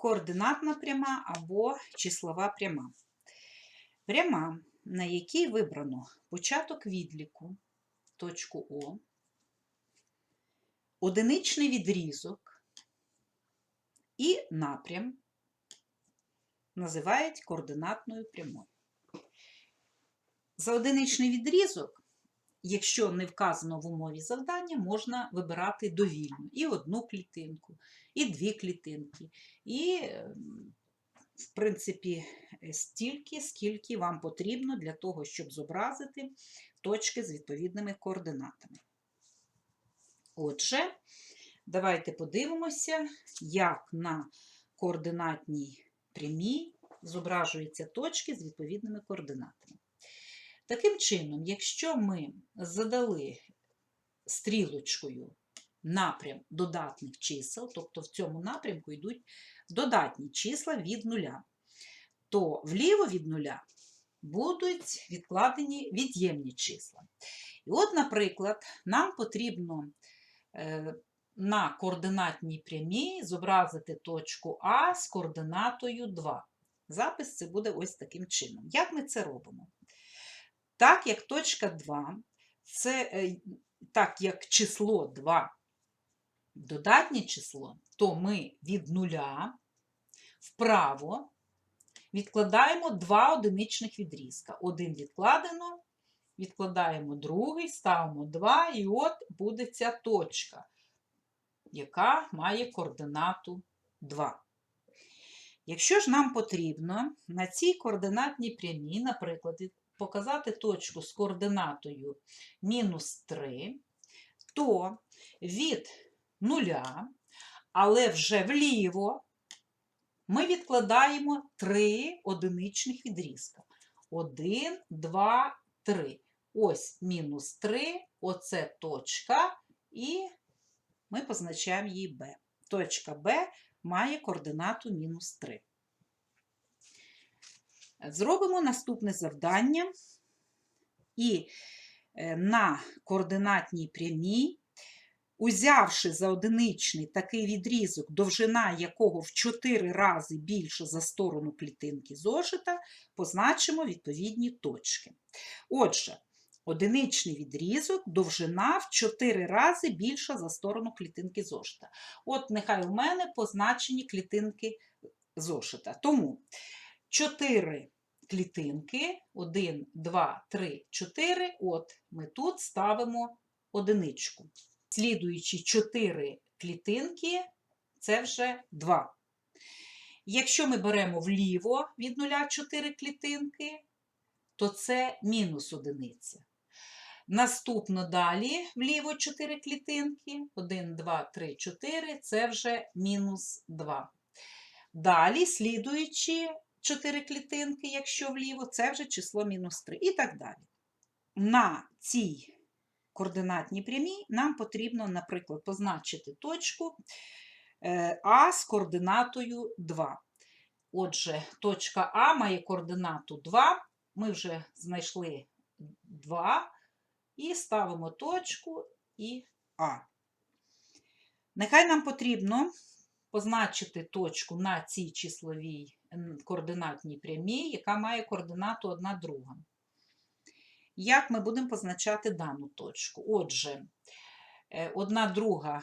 координатна пряма або числова пряма. Пряма, на якій вибрано початок відліку, точку О, одиничний відрізок і напрям називають координатною прямою. За одиничний відрізок, якщо не вказано в умові завдання, можна вибирати довільно і одну клітинку, і дві клітинки, і, ем, в принципі, стільки, скільки вам потрібно для того, щоб зобразити точки з відповідними координатами. Отже, давайте подивимося, як на координатній прямій зображуються точки з відповідними координатами. Таким чином, якщо ми задали стрілочкою напрям додатних чисел, тобто в цьому напрямку йдуть додатні числа від нуля, то вліво від нуля будуть відкладені від'ємні числа. І от, наприклад, нам потрібно е, на координатній прямій зобразити точку А з координатою 2. Запис це буде ось таким чином. Як ми це робимо? Так як точка 2, це е, так як число 2 додатнє число, то ми від нуля вправо відкладаємо два одиничних відрізка. Один відкладено, відкладаємо другий, ставимо 2, і от буде ця точка, яка має координату 2. Якщо ж нам потрібно на цій координатній прямій, наприклад, показати точку з координатою мінус 3, то від нуля, але вже вліво ми відкладаємо 3 одиничних відрізка. 1, 2, 3. Ось мінус 3, оце точка, і ми позначаємо її Б. Точка Б має координату мінус 3. Зробимо наступне завдання. І е, на координатній прямій, узявши за одиничний такий відрізок, довжина якого в 4 рази більше за сторону клітинки зошита, позначимо відповідні точки. Отже, одиничний відрізок, довжина в 4 рази більша за сторону клітинки зошита. От нехай у мене позначені клітинки зошита. Тому 4 клітинки, 1, 2, 3, 4. От ми тут ставимо одиничку. Слідуючі 4 клітинки це вже 2. Якщо ми беремо вліво від 0 4 клітинки, то це мінус одиниця. Наступно далі вліво 4 клітинки, 1, 2, 3, 4, це вже мінус 2. Далі, слідуючи 4 клітинки, якщо вліво, це вже число мінус 3 і так далі. На цій координатній прямій нам потрібно, наприклад, позначити точку е, А з координатою 2. Отже, точка А має координату 2. Ми вже знайшли 2 і ставимо точку і А. Нехай нам потрібно позначити точку на цій числовій координатній прямій, яка має координату 1 друга. Як ми будемо позначати дану точку? Отже, 1 е, друга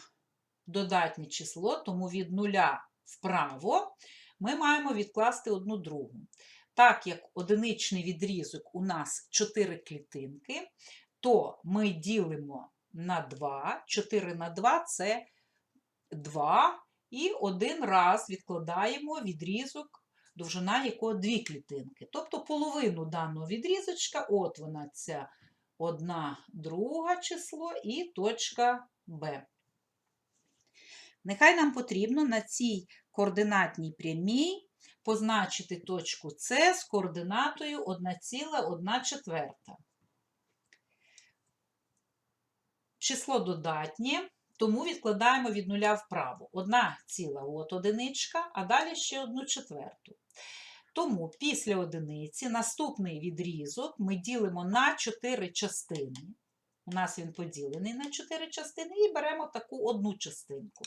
додатнє число, тому від нуля вправо ми маємо відкласти 1 другу. Так як одиничний відрізок у нас 4 клітинки, то ми ділимо на 2, 4 на 2 це 2, і один раз відкладаємо відрізок довжина якого дві клітинки. Тобто половину даного відрізочка, от вона ця одна друга число і точка Б. Нехай нам потрібно на цій координатній прямій позначити точку С з координатою 1,1 четверта. Число додатнє, тому відкладаємо від нуля вправо. Одна ціла от одиничка, а далі ще одну четверту. Тому після одиниці наступний відрізок ми ділимо на 4 частини. У нас він поділений на 4 частини, і беремо таку одну частинку.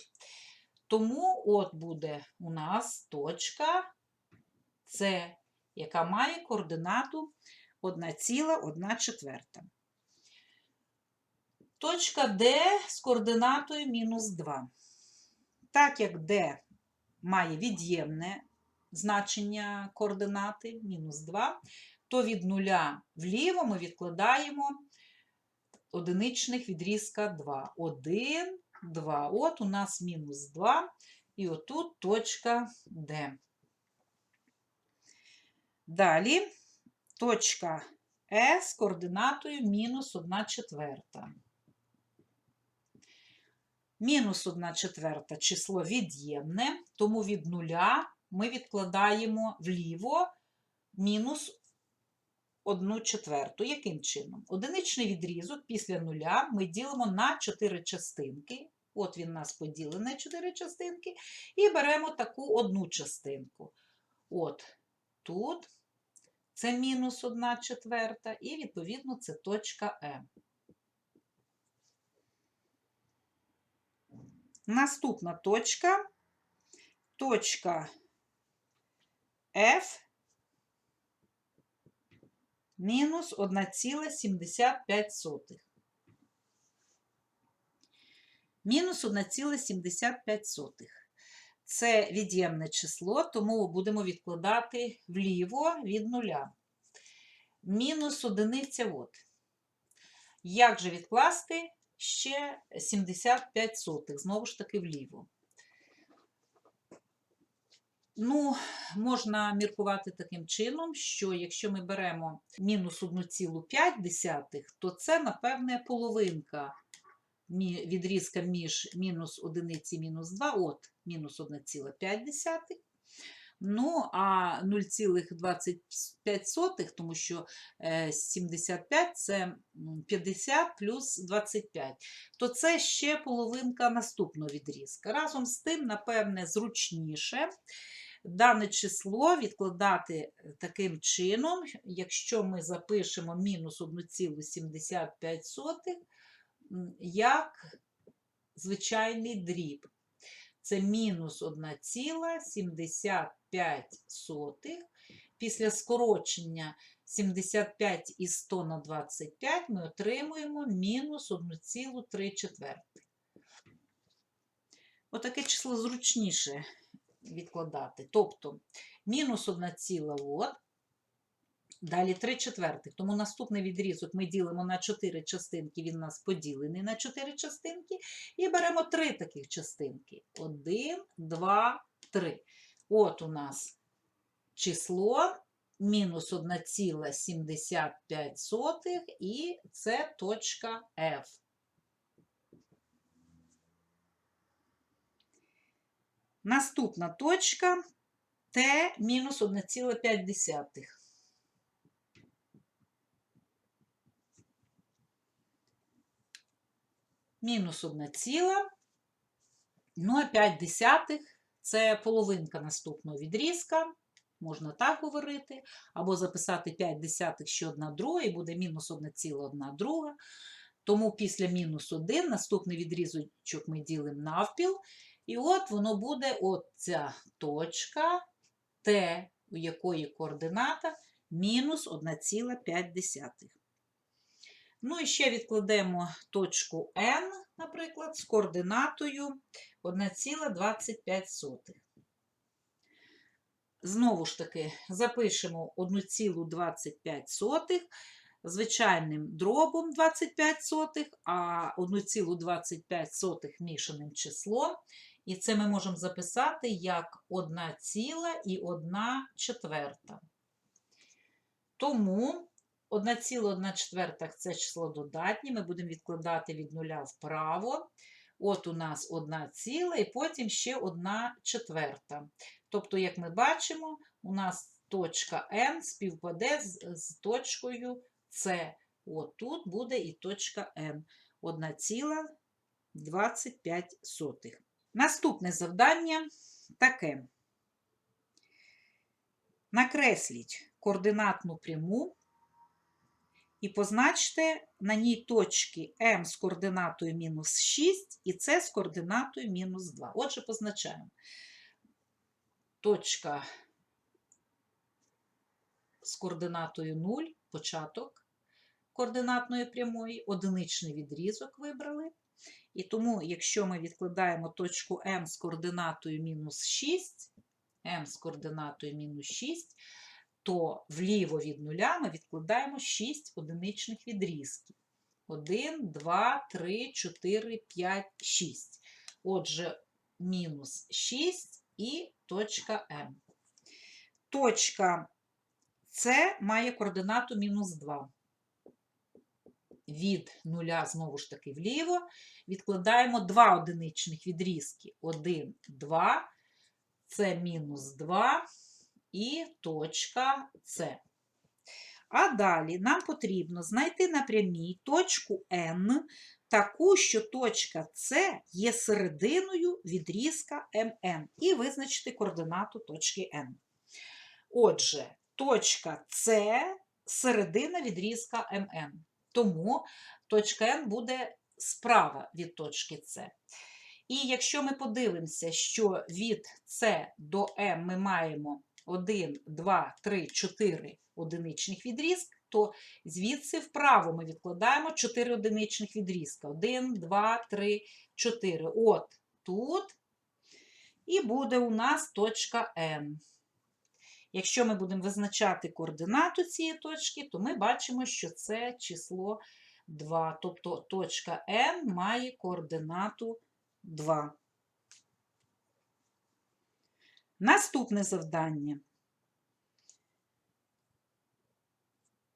Тому от буде у нас точка С, яка має координату 1,1 четверта. Точка D з координатою мінус 2. Так як D має від'ємне значення координати мінус 2, то від нуля вліво ми відкладаємо одиничних відрізка 2. 1, 2. От у нас мінус 2, і отут точка D. Далі точка Е з координатою мінус 1 четверта. Мінус 1 четверта число від'ємне, тому від нуля ми відкладаємо вліво мінус 1 четверту. Яким чином? Одиничний відрізок після нуля ми ділимо на 4 частинки. От він у нас поділений на 4 частинки. І беремо таку одну частинку. От тут це мінус 1 четверта, і, відповідно, це точка Е. Наступна точка, точка F мінус 1,75. Мінус 1,75. Це від'ємне число, тому будемо відкладати вліво від нуля. Мінус одиниця от. Як же відкласти ще 75 сотих, знову ж таки вліво. Ну, можна міркувати таким чином, що якщо ми беремо мінус 1,5, то це, напевне, половинка відрізка між мінус 1 і мінус 2, от мінус 1,5. Ну, а 0,25, тому що 75 це 50 плюс 25, то це ще половинка наступного відрізка. Разом з тим, напевне, зручніше дане число відкладати таким чином, якщо ми запишемо мінус 1,75 як звичайний дріб. Це мінус 1,75. Після скорочення 75 і 100 на 25 ми отримуємо мінус 1,3 четверти. Отаке число зручніше відкладати. Тобто мінус 1 ціла от, Далі 3 четвертих. Тому наступний відрізок ми ділимо на 4 частинки, він у нас поділений на 4 частинки. І беремо 3 таких частинки. 1, 2, 3. От у нас число мінус 1,75, і це точка F. Наступна точка Т мінус 1,5. мінус 1 ціла. Ну, а 5 десятих це половинка наступного відрізка. Можна так говорити, або записати 5 десятих ще одна друга, і буде мінус 1 ціла одна друга. Тому після мінус 1 наступний відрізочок ми ділимо навпіл. І от воно буде оця точка Т, у якої координата мінус 1,5. Ну і ще відкладемо точку N, наприклад, з координатою 1,25. Знову ж таки, запишемо 1,25 звичайним дробом 25, а 1,25 мішаним числом. І це ми можемо записати як 1,1 четверта. Тому 1,1 четверта це число додатнє, ми будемо відкладати від нуля вправо. От у нас 1 ціла, і потім ще 1 четверта. Тобто, як ми бачимо, у нас точка N співпаде з, з точкою С. От тут буде і точка N. 1,25. Наступне завдання таке. Накресліть координатну пряму і позначте на ній точки М з координатою мінус 6 і С з координатою мінус 2. Отже, позначаємо. Точка з координатою 0, початок координатної прямої, одиничний відрізок вибрали. І тому, якщо ми відкладаємо точку М з координатою мінус 6, М з координатою мінус 6, то вліво від нуля ми відкладаємо 6 одиничних відрізків. 1, 2, 3, 4, 5, 6. Отже, мінус 6 і точка М. Точка С має координату мінус 2. Від нуля, знову ж таки, вліво, відкладаємо два одиничних відрізки. 1, 2, це мінус 2 і точка С. А далі нам потрібно знайти на прямій точку N, таку, що точка С є серединою відрізка МН, і визначити координату точки N. Отже, точка С середина відрізка МН. Тому точка N буде справа від точки С. І якщо ми подивимося, що від С до М ми маємо 1, 2, 3, 4 одиничних відрізк, то звідси вправо ми відкладаємо 4 одиничних відрізка. 1, 2, 3, 4. От тут. І буде у нас точка N. Якщо ми будемо визначати координату цієї точки, то ми бачимо, що це число 2. Тобто точка N має координату 2. Наступне завдання.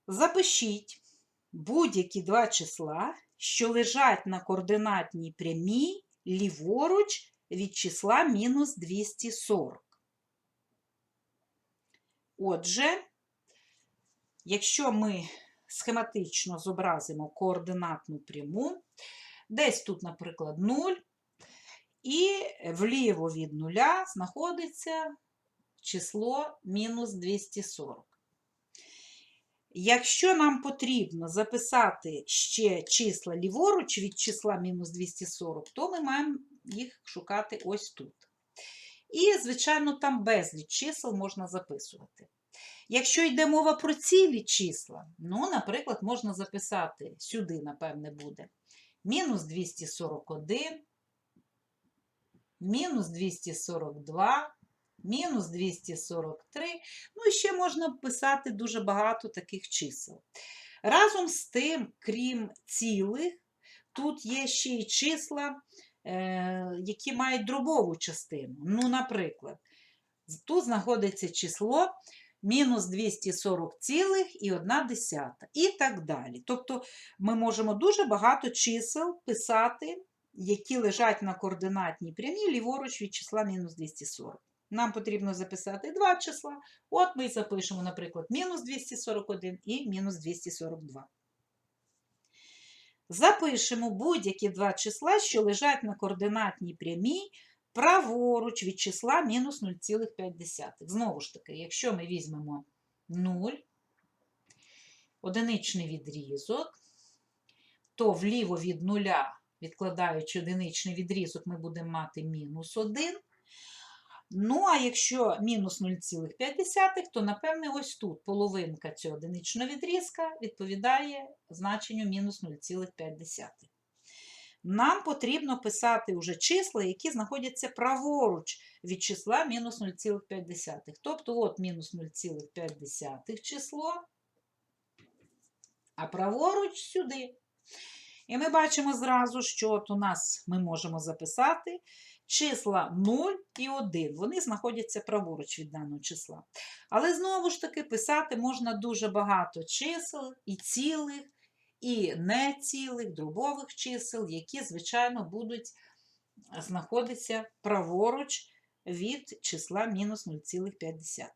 Запишіть будь-які два числа, що лежать на координатній прямій ліворуч від числа мінус 240. Отже, якщо ми схематично зобразимо координатну пряму, десь тут, наприклад, 0, і вліво від нуля знаходиться число мінус 240. Якщо нам потрібно записати ще числа ліворуч від числа мінус 240, то ми маємо їх шукати ось тут. І, звичайно, там безліч чисел можна записувати. Якщо йде мова про цілі числа, ну, наприклад, можна записати сюди, напевне, буде мінус 241, мінус 242, мінус 243. Ну, і ще можна писати дуже багато таких чисел. Разом з тим, крім цілих, тут є ще й числа, які мають дробову частину. Ну, наприклад, тут знаходиться число мінус 240 і 1 і так далі. Тобто ми можемо дуже багато чисел писати, які лежать на координатній прямій ліворуч від числа мінус 240. Нам потрібно записати два числа. От ми запишемо, наприклад, мінус 241 і мінус 242. Запишемо будь-які два числа, що лежать на координатній прямій праворуч від числа мінус 0,5. Знову ж таки, якщо ми візьмемо 0, одиничний відрізок, то вліво від нуля, відкладаючи одиничний відрізок, ми будемо мати мінус 1. Ну, а якщо мінус 0,5, то, напевне, ось тут половинка цього одиничного відрізка відповідає значенню мінус 0,5. Нам потрібно писати вже числа, які знаходяться праворуч від числа мінус 0,5. Тобто, от мінус 0,5 число, а праворуч сюди. І ми бачимо зразу, що от у нас ми можемо записати числа 0 і 1. Вони знаходяться праворуч від даного числа. Але знову ж таки писати можна дуже багато чисел і цілих, і нецілих, дробових чисел, які, звичайно, будуть знаходитися праворуч від числа мінус 0,5.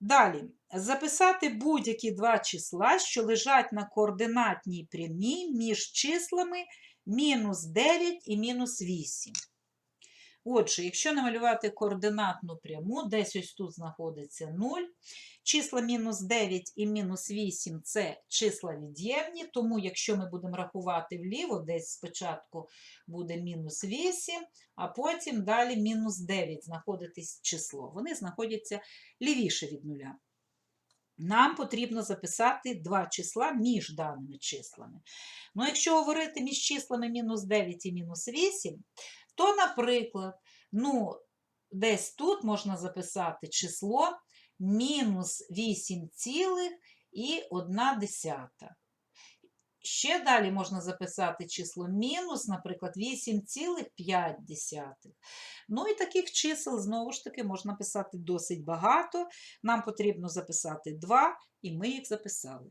Далі, записати будь-які два числа, що лежать на координатній прямій між числами мінус 9 і мінус 8. Отже, якщо намалювати координатну пряму, десь ось тут знаходиться 0. Числа мінус 9 і мінус 8 – це числа від'ємні, тому якщо ми будемо рахувати вліво, десь спочатку буде мінус 8, а потім далі мінус 9 знаходитись число. Вони знаходяться лівіше від нуля. Нам потрібно записати два числа між даними числами. Ну, якщо говорити між числами мінус 9 і мінус 8, то, наприклад, ну, десь тут можна записати число мінус 8,1. Ще далі можна записати число мінус, наприклад, 8,5. Ну і таких чисел, знову ж таки, можна писати досить багато. Нам потрібно записати 2, і ми їх записали.